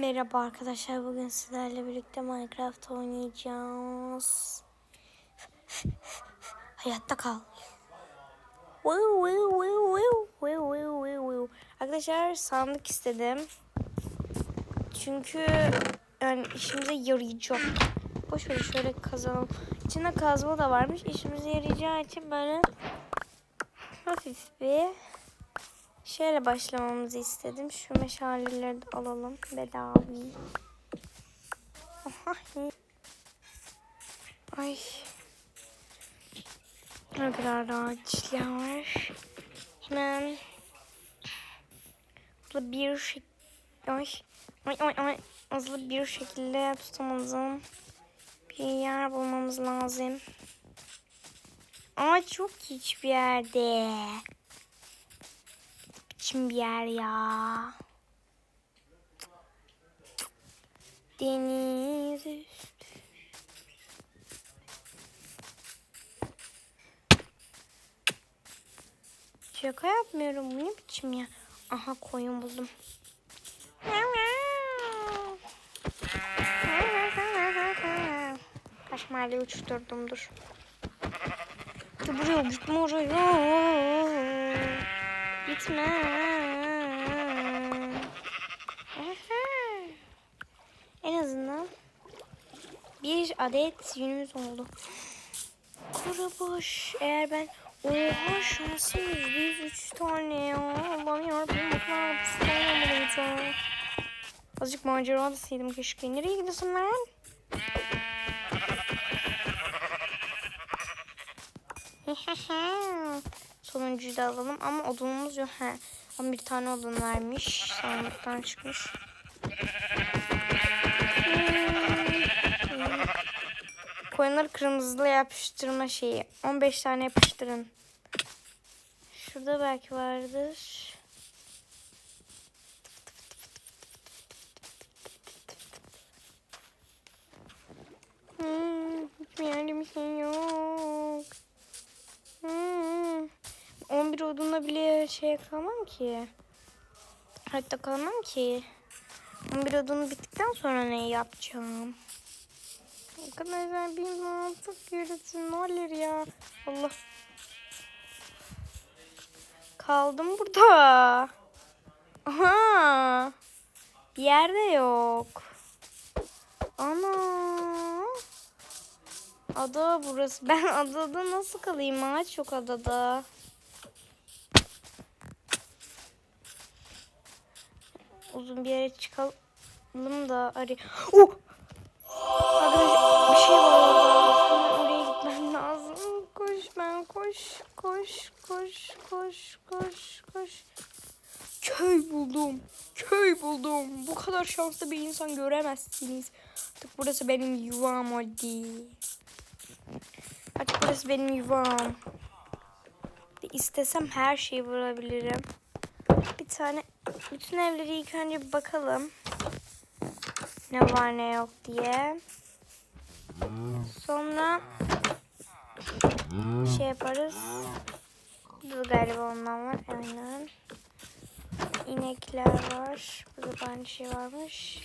Merhaba arkadaşlar. Bugün sizlerle birlikte Minecraft oynayacağız. Hayatta kal. Arkadaşlar sandık istedim. Çünkü yani işimize yarayacak. Boş ver şöyle kazalım. İçinde kazma da varmış. İşimize yarayacağı için böyle hafif bir Şöyle başlamamızı istedim. Şu meşaleleri de alalım. Bedavi. Ay. Ne kadar da ağaçlar. Hemen hızlı bir şey... Ay. Ay ay ay. Hızlı bir şekilde tutamazım. Bir yer bulmamız lazım. Ama çok hiçbir yerde biçim bir yer ya. Deniz üstü. Şaka yapmıyorum. Bu ne biçim ya? Aha koyun buldum. Kaç mahalle uçturdum dur. Buraya gitme oraya. Gitme. En azından bir adet yünümüz oldu. Kuru boş. Eğer ben Oha şansım yüz tane ya. Allah'ım yarabbim. Azıcık macera da saydım keşke. Nereye gidiyorsun lan? Sonuncuyu da alalım ama odunumuz yok. He. Ama bir tane odun vermiş. Sandıktan çıkmış. Hmm. Koyunları kırmızılı yapıştırma şeyi. 15 tane yapıştırın. Şurada belki vardır. Hmm, hiçbir yerde bir şey yok. Hmm. 11 odunla bile şey kalmam ki. Hatta kalamam ki. 11 odun bittikten sonra ne yapacağım? Arkadaşlar bir mantık yürütün ne olur ya. Allah. Kaldım burada. Aha. Bir yerde yok. Ana. Ada burası. Ben adada nasıl kalayım? Ağaç yok adada. Uzun bir yere çıkalım da arı. Oh! Arkadaşlar bir şey var orada. Oraya gitmem lazım. Koş ben koş. Koş koş koş koş koş. Köy buldum. Köy buldum. Bu kadar şanslı bir insan göremezsiniz. Artık burası benim yuvam hadi. Artık burası benim yuvam. İstesem her şeyi bulabilirim. Bir tane bütün evleri ilk önce bir bakalım. Ne var ne yok diye. Sonra şey yaparız. Burada galiba ondan var. Aynen. İnekler var. Burada da aynı şey varmış.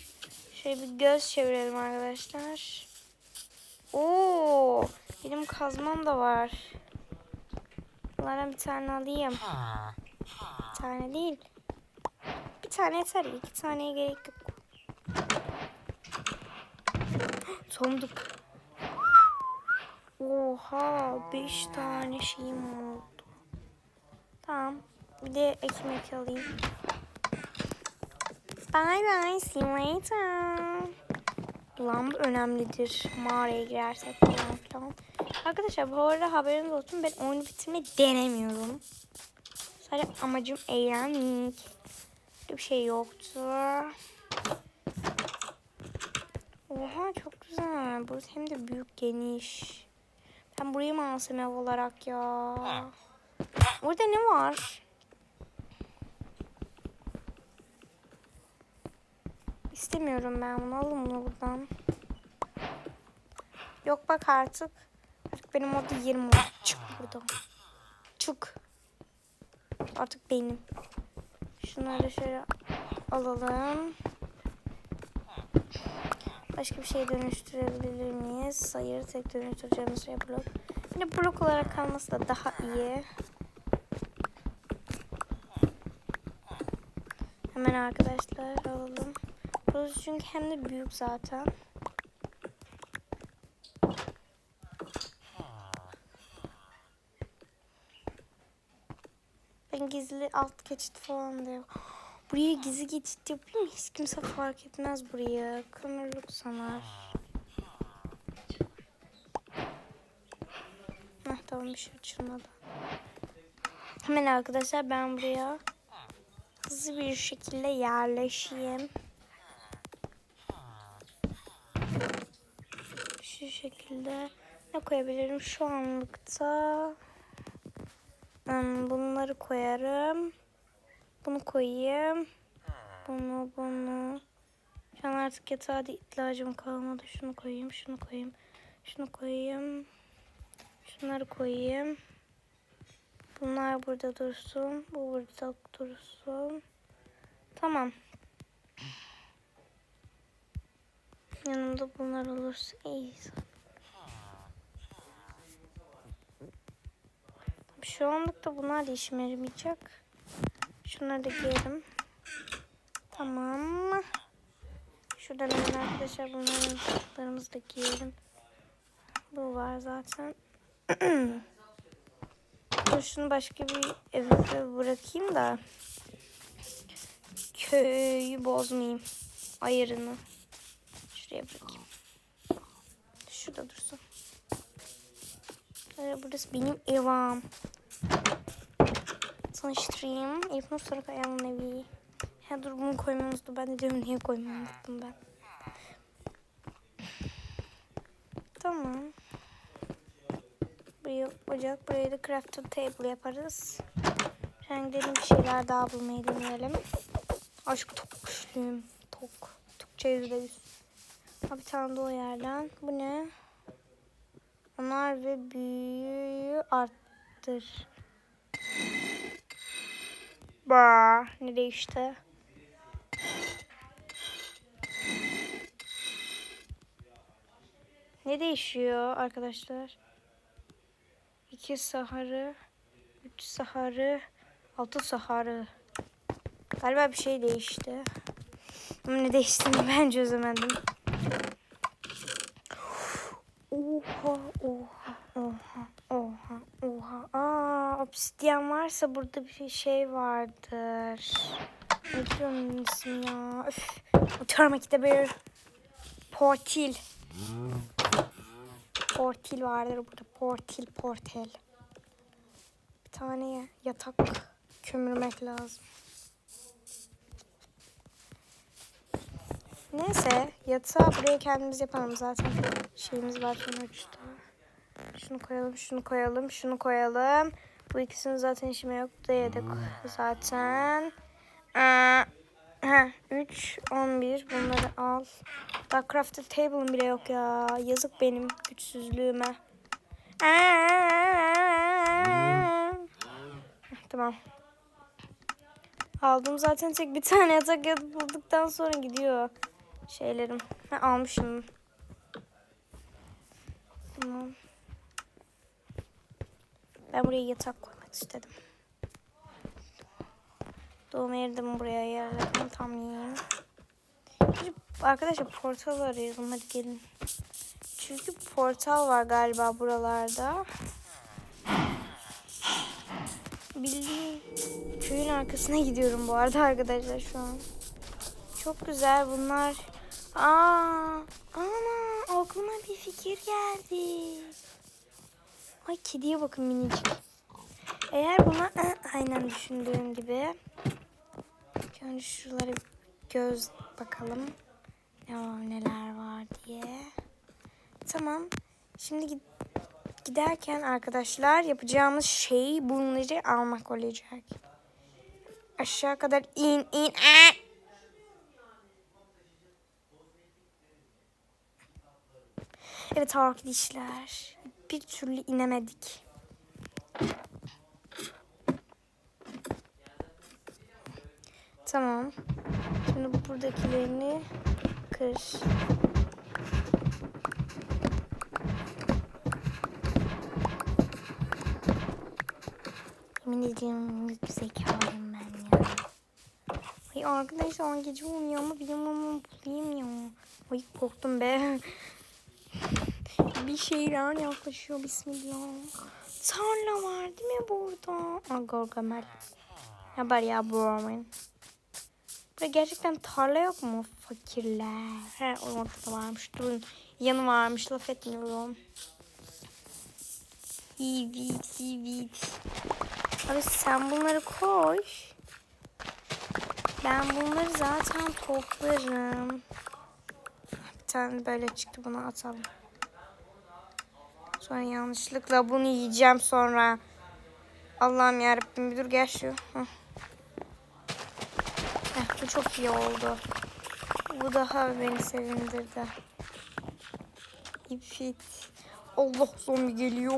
Şöyle bir göz çevirelim arkadaşlar. Oo, benim kazmam da var. Bunlardan bir tane alayım. Bir tane değil. Bir tane yeter. İki taneye gerek yok. Sandık. Oha, beş tane şeyim oldu. Tamam. Bir de ekmek alayım. Bye bye, see you later. Lamp önemlidir. Mağaraya girersek falan filan. Arkadaşlar bu arada haberiniz olsun. Ben oyunu bitirmeyi denemiyorum. Sadece amacım eğlenmek. Bir şey yoktu. Oha çok güzel. Burası hem de büyük geniş. Ben burayı mı alsam ev olarak ya? Burada ne var? İstemiyorum ben bunu. Alın bunu buradan. Yok bak artık. Artık benim orada yerim var. Çık buradan. Çık. Artık benim. Şunları şöyle alalım. Başka bir şey dönüştürebilir miyiz? Hayır tek dönüştüreceğimiz şey blok. Yine blok olarak kalması da daha iyi. Hemen arkadaşlar alalım. Burası çünkü hem de büyük zaten. Ben gizli alt geçit falan da yok. Buraya gizli geçit yapayım hiç kimse fark etmez buraya. Kömürlük sanar. Heh, tamam bir şey açılmadı. Hemen arkadaşlar ben buraya hızlı bir şekilde yerleşeyim. Şu şekilde ne koyabilirim şu anlıkta? Hmm, bunları koyarım. Bunu koyayım. Bunu bunu. Şu an artık yatağa ihtiyacım kalmadı. Şunu koyayım, şunu koyayım. Şunu koyayım. Şunları koyayım. Bunlar burada dursun. Bu burada dursun. Tamam. Yanımda bunlar olursa iyi. Şu anlıkta bunlar da işime yaramayacak. Şunları da giyelim. Tamam. Şuradan hemen arkadaşlar bunların da giyelim. Bu var zaten. Dur şunu başka bir eve bırakayım da köyü bozmayayım. Ayarını. Şuraya bırakayım. Şurada dursun. Evet, burası benim evim. Tanıştırayım. İlknur Sarıkaya'nın evi. Ha dur bunu koymamızdı. Ben de diyorum niye koymayı ben. Tamam. Buraya ocak, buraya da crafting table yaparız. Renklerin bir şeyler daha bulmayı deneyelim. Aşk çok güçlüyüm. Tok. Tokça yüzde yüz. Bir tane de o yerden. Bu ne? Onlar ve büyüğü arttır. Ba, ne değişti? Ne değişiyor arkadaşlar? İki saharı, üç saharı, altı saharı. Galiba bir şey değişti. Ama ne değiştiğini ben çözemedim. Oha, oha, oha. Aa, obsidyen varsa burada bir şey vardır. Ne diyorum ismi ya? Öf. Atıyorum ikide bir. Portil. Portil vardır burada. Portil, portal. Bir tane yatak kömürmek lazım. Neyse yatağı buraya kendimiz yapalım zaten. Şeyimiz var. Şunu koyalım, şunu koyalım, şunu koyalım. Bu ikisinin zaten işime yok dedik zaten. Ee, heh, 3, 11 bunları al. Daha crafted table'ım bile yok ya. Yazık benim güçsüzlüğüme. Tamam. Aldım zaten tek bir tane yatak bulduktan sonra gidiyor şeylerim. Ha, almışım. Tamam. Ben buraya yatak koymak istedim. Doğum yeri de buraya yerledim. Tam yiyeyim. Arkadaşlar portal arıyorum. Hadi gelin. Çünkü portal var galiba buralarda. Bildiğim köyün arkasına gidiyorum bu arada arkadaşlar şu an. Çok güzel bunlar. Aa, ana aklıma bir fikir geldi. Ay kediye bakın minicik. Eğer buna aynen düşündüğüm gibi. Önce şuralara göz bakalım. Ne var neler var diye. Tamam. Şimdi giderken arkadaşlar yapacağımız şey bunları almak olacak. Aşağı kadar in in. Aa! Evet arkadaşlar bir türlü inemedik. Tamam. Şimdi buradakilerini kır. Yemin ediyorum zekalıyım ben ya. Ay arkadaşlar gece olmuyor ama benim onu bulayım ya. Ay korktum be. Bir şeyler yaklaşıyor bismillah. Tarla var değil mi burada? Aa Gargamel. Ne haber ya Broman? Burada gerçekten tarla yok mu fakirler? He ortada varmış. Durun yanı varmış laf etmiyorum. Evet evet. Abi sen bunları koy. Ben bunları zaten toplarım. Bir tane böyle çıktı bunu atalım. Sonra yanlışlıkla bunu yiyeceğim sonra. Allah'ım yarabbim bir dur gel şu. Heh. Heh, bu çok iyi oldu. Bu daha beni sevindirdi. İpit. Allah zombi geliyor.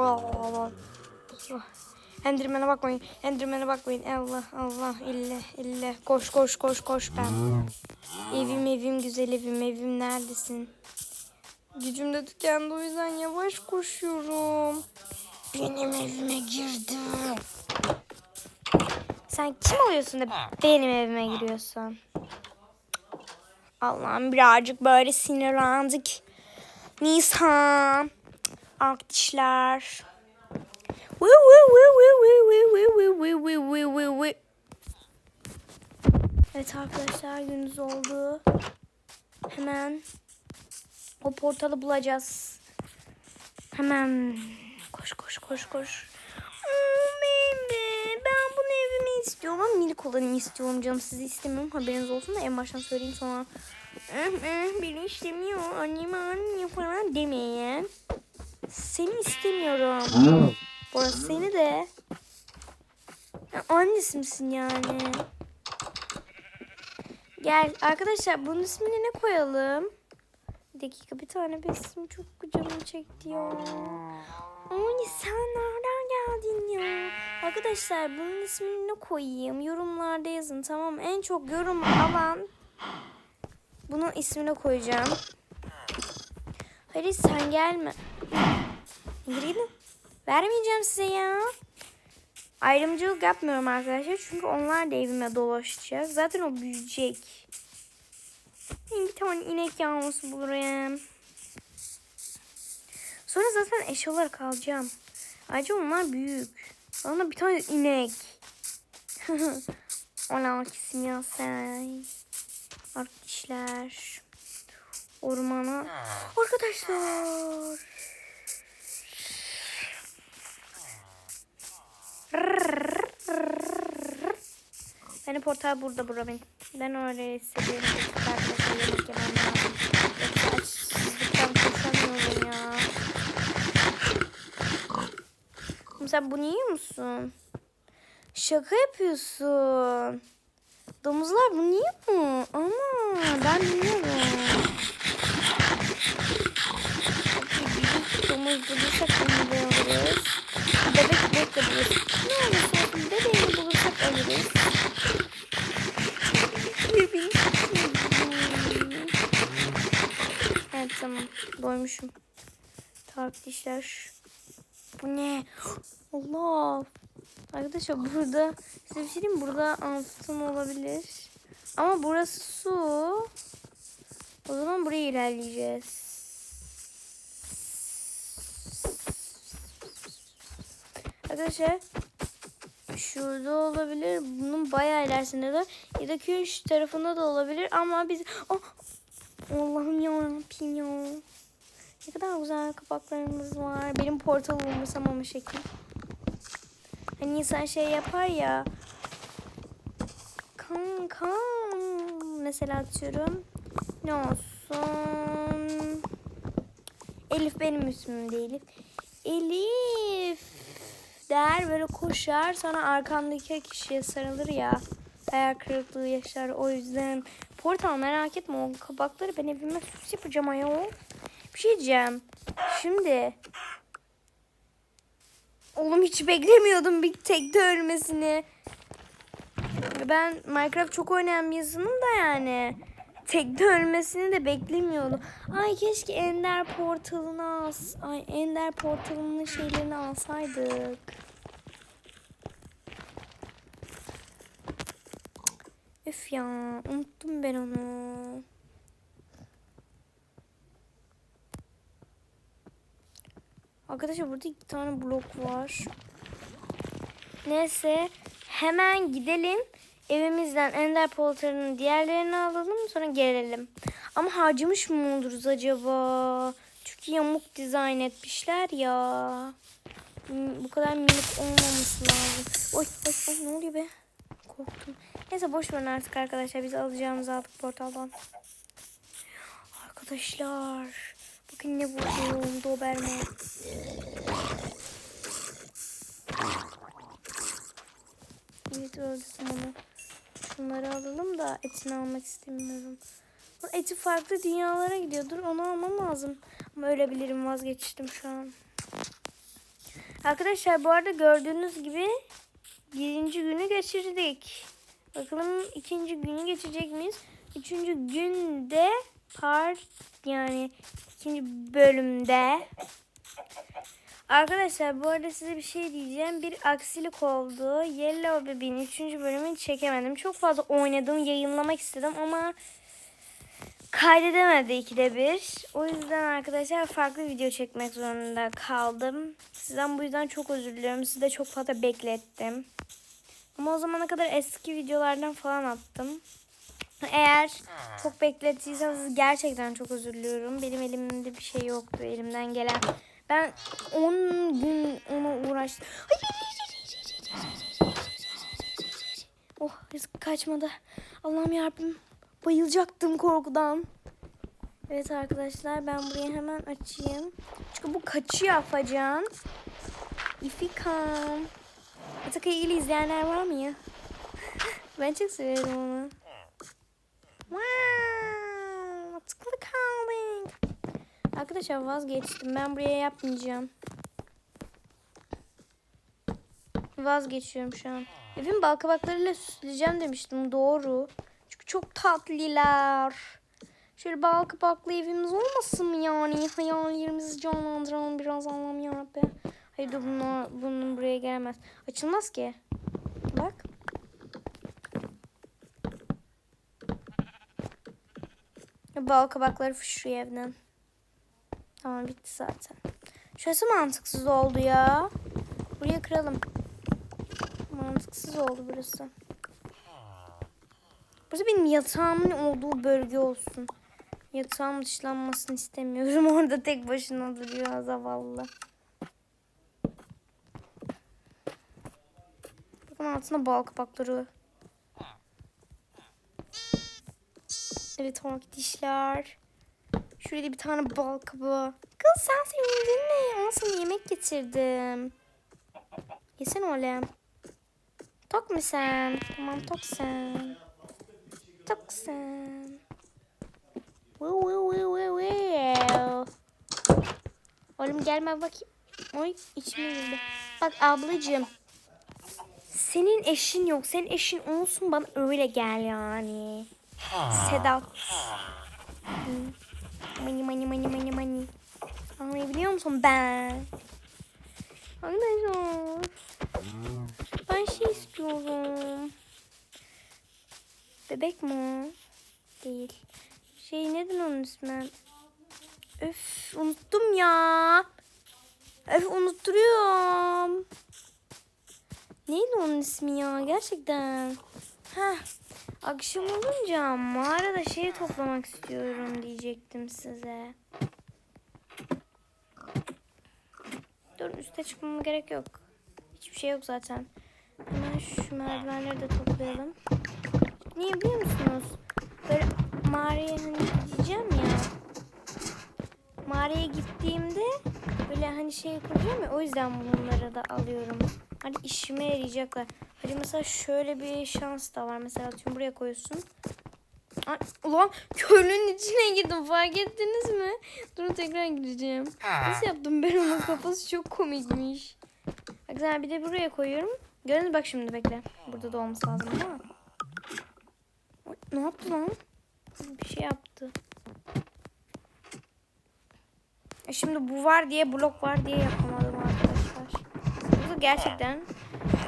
Allah. Enderman'e bakmayın. Enderman'e bakmayın. Allah Allah ille ille. Koş koş koş koş ben. Evim evim güzel evim evim neredesin? Gücüm de tükendi o yüzden yavaş koşuyorum. Benim evime girdi. Sen kim oluyorsun da benim evime giriyorsun? Allah'ım birazcık böyle sinirlendik. Nisan. Ak dişler. Evet arkadaşlar günümüz oldu. Hemen o portalı bulacağız. Hemen koş koş koş koş. Hmm, de. Ben bunu evime istiyorum ama minik olanı istiyorum canım. Sizi istemiyorum. Haberiniz olsun da en baştan söyleyeyim sonra. Eh, eh, Beni istemiyor. Annem anne falan demeyin. Seni istemiyorum. Burası seni de. Ya, annesi misin yani? Gel arkadaşlar bunun ismini ne koyalım? Bir dakika bir tane bir isim çok canım çekti ya. Ay sen nereden geldin ya? Arkadaşlar bunun ismini ne koyayım? Yorumlarda yazın tamam? En çok yorum alan bunun ismini koyacağım. Hayır sen gelme. İndir gidin. Vermeyeceğim size ya. Ayrımcılık yapmıyorum arkadaşlar. Çünkü onlar da evime dolaşacak. Zaten o büyüyecek. Bir tane inek yavrusu bulurum. Sonra zaten eş olarak alacağım. Ayrıca onlar büyük. Bana bir tane inek. Ona sen. Arkadaşlar. Ormana. Arkadaşlar. Benim portal burada bura benim. Ben öyle hissediyorum. Sen bunu yiyor musun? Şaka yapıyorsun. Domuzlar bunu yiyor mu? Ama ben bilmiyorum. Domuz bulursak onu da alırız. Bebek bebek de buluruz. Ne olursa olsun bebeğini bulursak alırız. Evet tamam. Doymuşum. Tartışlar. Bu ne? Allah. Arkadaşlar burada size bir şey diyeyim? Burada altın olabilir. Ama burası su. O zaman buraya ilerleyeceğiz. Arkadaşlar şurada olabilir. Bunun bayağı ilerisinde de. Ya da köyün şu tarafında da olabilir. Ama biz... Oh! Allah'ım ya Rabbim ya. Ne kadar güzel kapaklarımız var. Benim portal umursamamış şekil. Hani insan şey yapar ya. Kanka. Mesela atıyorum. Ne olsun? Elif benim ismim de Elif. Elif der böyle koşar sonra arkandaki kişiye sarılır ya. Hayal kırıklığı yaşar o yüzden. Portal merak etme o kabakları ben evime süs yapacağım ayol. Bir şey diyeceğim. Şimdi Oğlum hiç beklemiyordum bir tekte ölmesini. Ben Minecraft çok oynayan bir insanım da yani. Tekte ölmesini de beklemiyordum. Ay keşke Ender portalını as Ay Ender portalının şeylerini alsaydık. Üf ya unuttum ben onu. Arkadaşlar burada iki tane blok var. Neyse hemen gidelim. Evimizden ender poltarının diğerlerini alalım sonra gelelim. Ama harcamış mı oluruz acaba? Çünkü yamuk dizayn etmişler ya. Hmm, Bu kadar minik olmaması lazım. Oy oy oy ne oluyor be? Korktum. Neyse boş verin artık arkadaşlar. Biz alacağımızı aldık portaldan. Arkadaşlar. Bakın ne buldum. Doberman. Evet öldürdüm onu. Şunları alalım da etini almak istemiyorum. Eti farklı dünyalara gidiyordur. Onu almam lazım. Ama ölebilirim vazgeçtim şu an. Arkadaşlar bu arada gördüğünüz gibi birinci günü geçirdik. Bakalım ikinci günü geçecek miyiz? Üçüncü günde part yani ikinci bölümde Arkadaşlar bu arada size bir şey diyeceğim. Bir aksilik oldu. Yellow Baby'nin 3. bölümünü çekemedim. Çok fazla oynadım, yayınlamak istedim ama kaydedemedi ikide bir. O yüzden arkadaşlar farklı video çekmek zorunda kaldım. Sizden bu yüzden çok özür diliyorum. Sizi de çok fazla beklettim. Ama o zamana kadar eski videolardan falan attım. Eğer çok beklettiyseniz gerçekten çok özür diliyorum. Benim elimde bir şey yoktu. Elimden gelen. Ben 10 gün ona uğraştım. Oh yazık kaçmadı. Allah'ım yarabbim. Bayılacaktım korkudan. Evet arkadaşlar ben burayı hemen açayım. Çünkü bu kaçıyor afacan. İfikam. Atakay'ı izleyenler var mı ya? ben çok severim onu. Wow, tıklı kaldık. Arkadaşlar vazgeçtim. Ben buraya yapmayacağım. Vazgeçiyorum şu an. Evin balkabaklarıyla süsleyeceğim demiştim. Doğru. Çünkü çok tatlılar. Şöyle balkabaklı evimiz olmasın mı yani? Hayallerimizi canlandıralım biraz Allah'ım yarabbi. Hayır dur bunun, bunun buraya gelemez. Açılmaz ki. Bak. Bal kabakları fışıyor evden. Tamam bitti zaten. Şurası mantıksız oldu ya. Buraya kıralım. Mantıksız oldu burası. Burası benim yatağımın olduğu bölge olsun. Yatağım dışlanmasını istemiyorum. Orada tek başına duruyor zavallı. Bakın altında bal kapakları. Evet ork dişler. Şuraya da bir tane bal kabağı. Kız sen sevindin mi? Ona sana yemek getirdim. Yesene oğlum. Tok mu sen? Tamam tok sen. Tok sen. Woo, woo, woo. Oğlum gelme bakayım. Oy içime girdi. Bak ablacığım. Senin eşin yok. Senin eşin olsun bana öyle gel yani. Sedat. Mani mani mani mani mani. Anlayabiliyor musun ben? Arkadaşlar. Ben şey istiyorum. Bebek mi? Değil. Şey neden onun ismi? Öf unuttum ya. Öf unutturuyorum. Neydi onun ismi ya gerçekten? Heh. Akşam olunca mağarada şey toplamak istiyorum diyecektim size. Dur üste çıkmama gerek yok. Hiçbir şey yok zaten. Hemen şu merdivenleri de toplayalım. Niye biliyor musunuz? Böyle mağaraya hani gideceğim ya. Mağaraya gittiğimde böyle hani şey kuracağım ya o yüzden bunları da alıyorum. Hani işime yarayacaklar. Hadi mesela şöyle bir şans da var. Mesela atıyorum buraya koyuyorsun. Ay, ulan körlüğün içine girdim fark ettiniz mi? Durun tekrar gireceğim. Nasıl yaptım ben onun kafası çok komikmiş. Bak sen bir de buraya koyuyorum. Gördünüz bak şimdi bekle. Burada da olması lazım değil mi? Ay, ne yaptı lan? Bir şey yaptı. E şimdi bu var diye blok var diye yapamadım gerçekten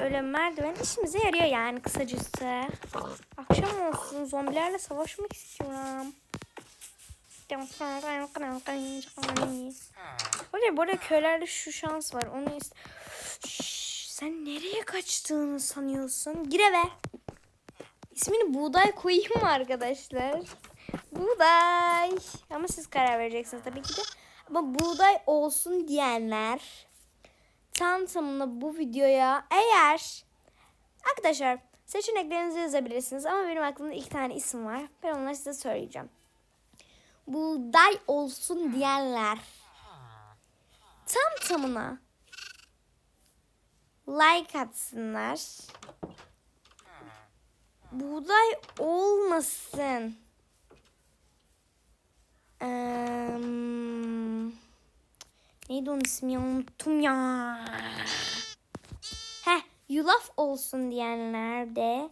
öyle merdiven işimize yarıyor yani kısacası. Akşam olsun. Zombilerle savaşmak istiyorum. Oraya bu arada köylerde şu şans var. Onu ist Şşş, sen nereye kaçtığını sanıyorsun? Gir eve. İsmini buğday koyayım mı arkadaşlar? Buğday. Ama siz karar vereceksiniz tabii ki de. Ama buğday olsun diyenler tam tamına bu videoya eğer arkadaşlar seçeneklerinizi yazabilirsiniz ama benim aklımda iki tane isim var. Ben onları size söyleyeceğim. Buğday olsun diyenler tam tamına like atsınlar. Buğday olmasın. Eee, neydi onun ismi unuttum ya. Heh yulaf olsun diyenler de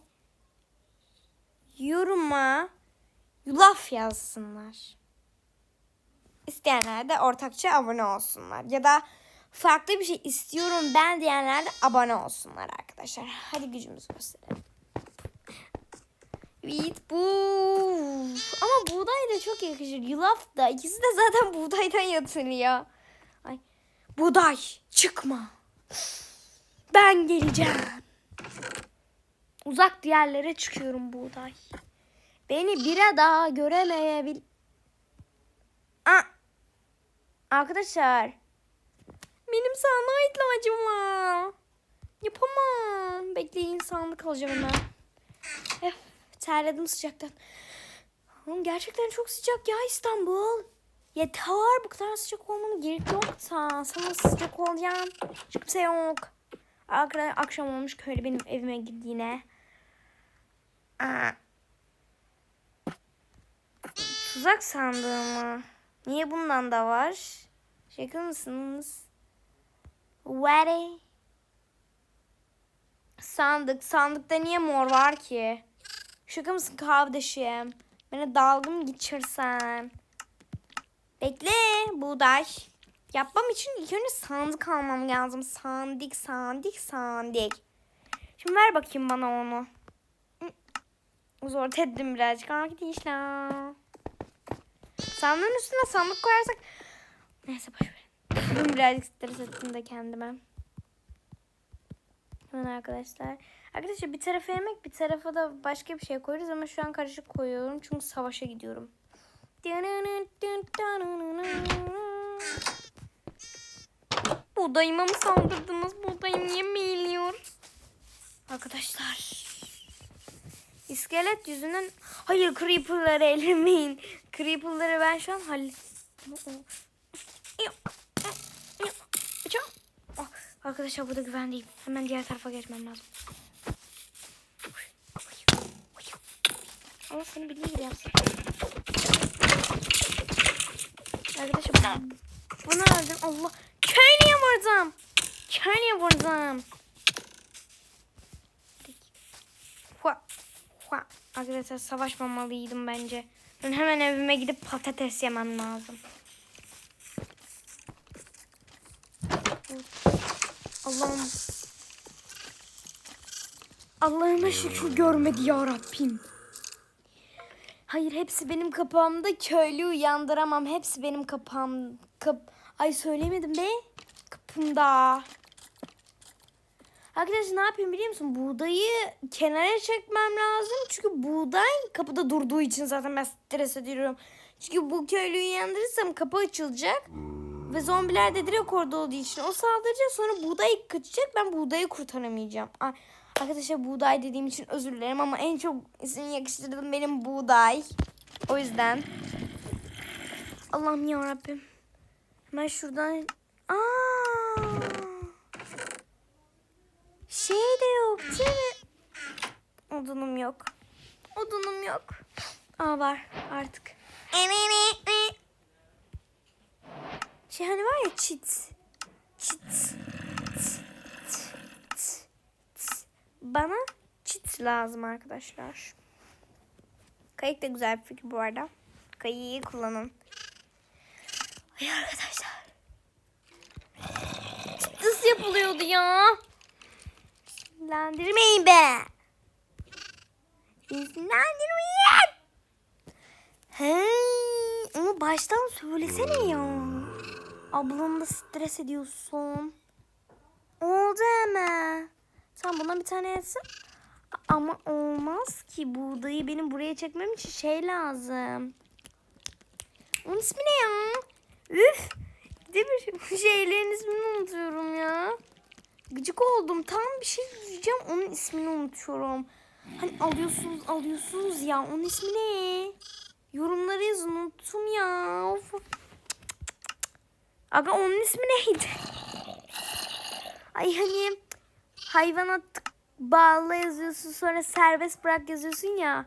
yoruma yulaf yazsınlar. İsteyenler de ortakça abone olsunlar. Ya da farklı bir şey istiyorum ben diyenler de abone olsunlar arkadaşlar. Hadi gücümüzü gösterelim. Evet bu. Ama buğday da çok yakışır. Yulaf da. İkisi de zaten buğdaydan yatılıyor. Ay. Buğday çıkma. Ben geleceğim. Uzak diyarlara çıkıyorum buğday. Beni bir daha göremeyebil... Aa! Arkadaşlar. Benim sana ihtiyacım var. Yapamam. Bekleyin sandık alacağım hemen. Eh, terledim sıcaktan. Oğlum gerçekten çok sıcak ya İstanbul. Yeter bu kadar sıcak olmanın gerek yok da. Sana sıcak olacağım. Hiç kimse yok. Akşam olmuş köylü benim evime girdiğine. Tuzak sandığımı. Niye bundan da var? Şaka mısınız? What? Sandık. Sandıkta niye mor var ki? Şaka mısın kardeşim? Beni dalga mı geçirsen? Bekle buğday. Yapmam için ilk önce sandık almam lazım. Sandık, sandık, sandık. Şimdi ver bakayım bana onu. Zor ettim birazcık arkadaşlar. Sandığın üstüne sandık koyarsak... Neyse boşver. Bugün birazcık stres ettim de kendime. Hemen arkadaşlar. Arkadaşlar bir tarafa yemek bir tarafa da başka bir şey koyuyoruz ama şu an karışık koyuyorum çünkü savaşa gidiyorum. Buğdayıma mı saldırdınız? Buğdayım niye meyiliyor? Arkadaşlar. İskelet yüzünden... Hayır creeper'ları ellemeyin. Creeper'ları ben şu an hall... Ah, Arkadaşlar burada güvendeyim. Hemen diğer tarafa geçmem lazım. Ama seni bildiği gibi. Arkadaşlar bunu öldüm. Allah. Köylüye vurdum. Köylüye vurdum. Hua. Hua. Arkadaşlar savaşmamalıydım bence. Ben hemen evime gidip patates yemem lazım. Allah'ım. Allah'ıma şükür görmedi ya Rabbim. Hayır hepsi benim kapağımda köylü uyandıramam. Hepsi benim kapağım. Kap Ay söylemedim be. Kapımda. Arkadaşlar ne yapayım biliyor musun? Buğdayı kenara çekmem lazım. Çünkü buğday kapıda durduğu için zaten ben stres ediyorum. Çünkü bu köylüyü uyandırırsam kapı açılacak. Ve zombiler de direkt orada olduğu için o saldıracak. Sonra buğday kaçacak. Ben buğdayı kurtaramayacağım. Ay, Arkadaşlar buğday dediğim için özür dilerim ama en çok isim yakıştırdığım benim buğday. O yüzden. Allah'ım ya Rabbim. Hemen şuradan. Aa! Şey de yok değil mi? Odunum yok. Odunum yok. Aa var artık. Şey hani var ya. Çit. Bana çit lazım arkadaşlar. Kayık da güzel bir fikir bu arada. Kayığı iyi kullanın. Ay arkadaşlar. Nasıl yapılıyordu ya? Sinirlendirmeyin be. Sinirlendirmeyin. He, onu baştan söylesene ya. Ablanı da stres ediyorsun. Oldu hemen. Sen buna bir tane etsin. Ama olmaz ki buğdayı benim buraya çekmem için şey lazım. Onun ismi ne ya? Üf. Değil mi? Şu şeylerin ismini unutuyorum ya. Gıcık oldum. Tam bir şey diyeceğim. Onun ismini unutuyorum. Hani alıyorsunuz alıyorsunuz ya. Onun ismi ne? Yorumları yazın. Unuttum ya. Of. Aga onun ismi neydi? Ay hani hayvana bağla yazıyorsun sonra serbest bırak yazıyorsun ya.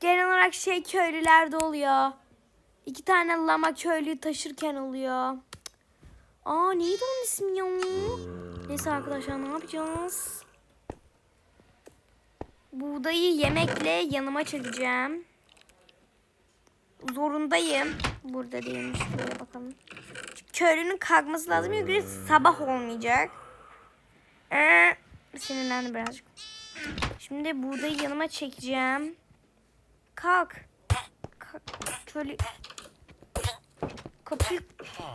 Genel olarak şey köylülerde oluyor. İki tane lama köylüyü taşırken oluyor. Aa neydi onun ismi ya? Neyse arkadaşlar ne yapacağız? Buğdayı yemekle yanıma çekeceğim. Zorundayım. Burada değilmiş. Şuraya bakalım. Çünkü Köylünün kalkması lazım. Çünkü sabah olmayacak. Ee, sinirlendim birazcık. Şimdi buğdayı yanıma çekeceğim. Kalk. Kalk. Köylü. Kapıyı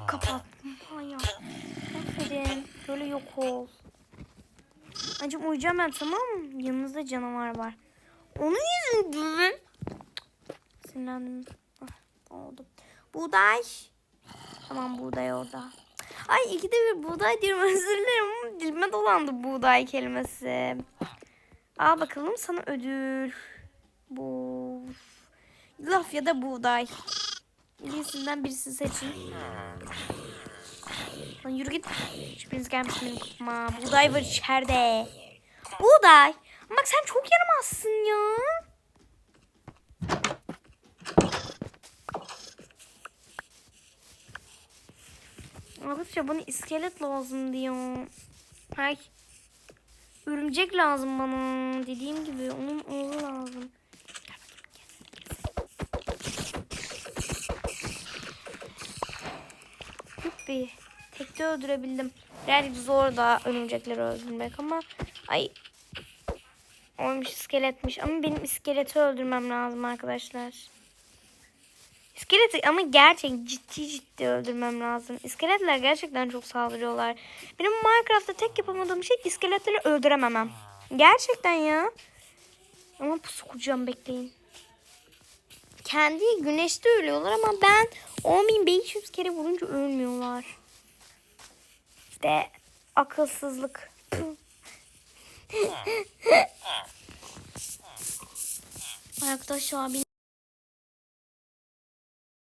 kapat. Hayır. Aferin. Böyle yok ol. Acım uyuyacağım ben tamam mı? Yanınızda canavar var. Onun yüzünden. Sinirlendim. Ah, oldu. Buğday. Tamam buğday orada. Ay ikide bir buğday diyorum özür dilerim dilime dolandı buğday kelimesi. Al bakalım sana ödül. Bu laf ya da buğday. İkisinden birisini seçin. Lan yürü git. Hiçbiriniz gelmiş benim kapıma. Buğday var içeride. Buğday. Bak sen çok yaramazsın ya. Arkadaşlar bana iskelet lazım diyor. Hay. Örümcek lazım bana. Dediğim gibi onun oğlu lazım. Yuppi. Tekte öldürebildim. Birazcık zor da örümcekleri öldürmek ama ay olmuş iskeletmiş ama benim iskeleti öldürmem lazım arkadaşlar. İskeleti ama gerçek ciddi ciddi öldürmem lazım. İskeletler gerçekten çok saldırıyorlar. Benim Minecraft'ta tek yapamadığım şey iskeletleri öldürememem. Gerçekten ya. Ama pusu kuracağım bekleyin. Kendi güneşte ölüyorlar ama ben 10.500 kere vurunca ölmüyorlar. İşte akılsızlık. Arkadaşlar benim